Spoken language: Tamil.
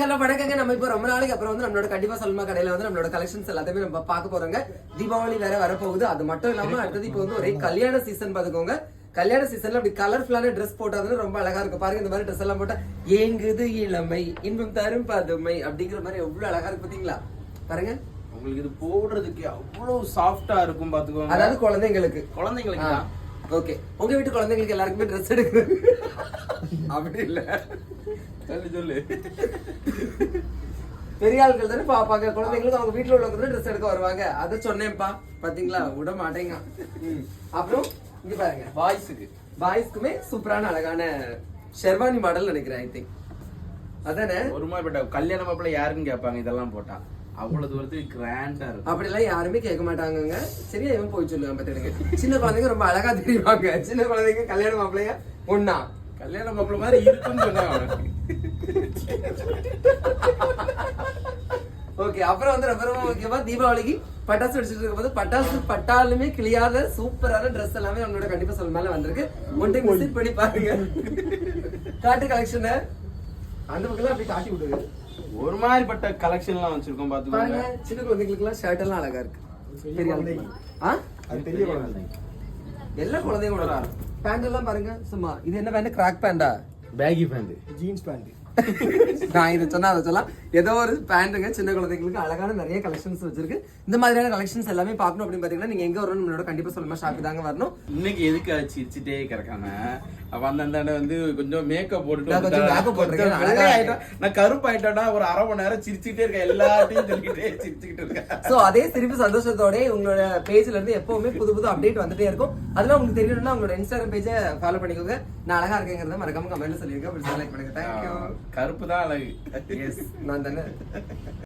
ஹலோ வணக்கங்க. நம்ம இப்போ ரொம்ப நாளைக்கு அப்புறம் வந்து நம்மளோட கண்டிப்பா சல்மா கடையில வந்து நம்மளோட கலெக்ஷன்ஸ் எல்லாத்தையுமே நம்ம பார்க்க போறோங்க. தீபாவளி வேற வரப்போகுது. அது மட்டும் இல்லாம அடுத்தது இப்போ வந்து ஒரே கல்யாண சீசன் பாத்துக்கோங்க கல்யாண சீசன்ல அப்படி கலர்ஃபுல்லான ட்ரெஸ் போட்டாதான் ரொம்ப அழகா இருக்கும். பாருங்க இந்த மாதிரி ட்ரெஸ் எல்லாம் போட்டா ஏங்குது இளமை இன்பம் தரும் பதுமை அப்படிங்கிற மாதிரி எவ்வளவு அழகா இருக்கு பாத்தீங்களா பாருங்க. உங்களுக்கு இது போடுறதுக்கு அவ்வளவு சாஃப்டா இருக்கும் பாத்துக்கோங்க அதாவது குழந்தைங்களுக்கு. குழந்தைங்களுக்கு? ஓகே உங்க வீட்டு குழந்தைங்களுக்கு எல்லாருக்குமே ட்ரெஸ் எடுக்கணும். அப்படி இல்ல. சொல்லு சொல்லு. பெரிய ஆட்கள் தானே பாப்பாங்க குழந்தைங்களுக்கு அவங்க வீட்டுல உள்ளவங்க ட்ரெஸ் எடுக்க வருவாங்க. அதை சொன்னேன்ப்பா. பாத்தீங்களா? விட மாட்டேங்க. அப்புறம் இங்க பாருங்க. பாய்ஸுக்கு பாய்ஸ்க்குமே சூப்பரான அழகான ஷெர்வானி மாடல் நினைக்கிறேன் ஐ திங்க் அதானே? ஒரு மாதிரி பட்ட கல்யாண மாப்பிள்ள யாருன்னு கேட்பாங்க இதெல்லாம் போட்டா. அவ்வளவு தூரத்துக்கு கிராண்டா இருக்கும். அப்படிலாம் யாருமே கேட்க மாட்டாங்கங்க. சரியா இவன் போய் சொல்லுவான் பார்த்துடுங்க சின்ன குழந்தைங்க ரொம்ப அழகா தெரியுவாங்க சின்ன குழந்தைங்க கல்யாண மாப்பிள்ளைங்க ஒண்ணா கல்யாண மாப்பிள்ள மாதிரி இருக்குன்னு சொன்னேன் அவனுக்கு ஓகே அப்புறம் வந்து ரொம்ப ரொம்ப முக்கியமா தீபாவளிக்கு பட்டாசு வெடிச்சிட்டு இருக்கும்போது பட்டாசு பட்டாலுமே கிளியாத சூப்பரான ட்ரெஸ் எல்லாமே அவங்களோட கண்டிப்பா சொல்ல மேல வந்திருக்கு. ஒன் டைம் விசிட் பண்ணி பாருங்க. காட்டு கலெக்ஷன் அந்த பக்கம் அப்படி காட்டி விடுங்க ஒரு மாதிரி பட்ட கலெக்ஷன் எல்லாம் வச்சிருக்கோம் பாருங்க பாத்துக்கோங்க சின்ன குழந்தைங்களுக்கு எல்லாம் ஷர்ட் எல்லாம் அழகா இருக்கு. பெரிய ஆளுக்கு. ஆ? அது பெரிய குழந்தை. எல்லா குழந்தையும் கூட பேண்ட் எல்லாம் பாருங்க. சும்மா இது என்ன பேண்ட் கிராக் பேண்டா பேகி பேண்ட் ஜீன்ஸ் பேண்ட் நான் இதை சொன்னா அதை சொல்லலாம். ஏதோ ஒரு பேண்ட்டுங்க சின்ன குழந்தைங்களுக்கு அழகான நிறைய கலெக்ஷன்ஸ் வச்சிருக்கு. இந்த மாதிரியான கலெக்ஷன்ஸ் எல்லாமே பார்க்கணும் அப்படின்னு பாத்தீங்கன்னா நீங்க எங்க வரணும் நம்மளோட கண்டிப்பா சொல்லுமா ஷாப்பி தாங்க வரணும். இன்னைக்கு எதுக்கு சிரிச்சுட்டே கிடக்காம அப்ப அந்த வந்து கொஞ்சம் மேக்கப் போட்டுட்டு போட்டிருக்கேன், ஆயிட்டா. நான் கருப்பு ஆயிட்டேன்னா ஒரு அரை மணி நேரம் சிரிச்சுட்டே இருக்கேன். எல்லாத்தையும் சொல்லிக்கிட்டே சிரிச்சுக்கிட்டு இருக்கேன். சோ அதே சிரிப்பு சந்தோஷத்தோட உங்களோட பேஜ்ல இருந்து எப்பவுமே புது புது அப்டேட் வந்துட்டே இருக்கும். அதெல்லாம் உங்களுக்கு தெரியணும்னா உங்களோட இன்ஸ்டாகிராம் பேஜை ஃபாலோ பண்ணிக்கோங்க. நான் அழகா இருக்கேங்கிறத மறக்காம கமெண்ட்ல சொல்லிருக்கேன் லைக் பண்ணுங்க. தேங்க்யூ கருப்பு தான் அழகு. எஸ் நான் தானே.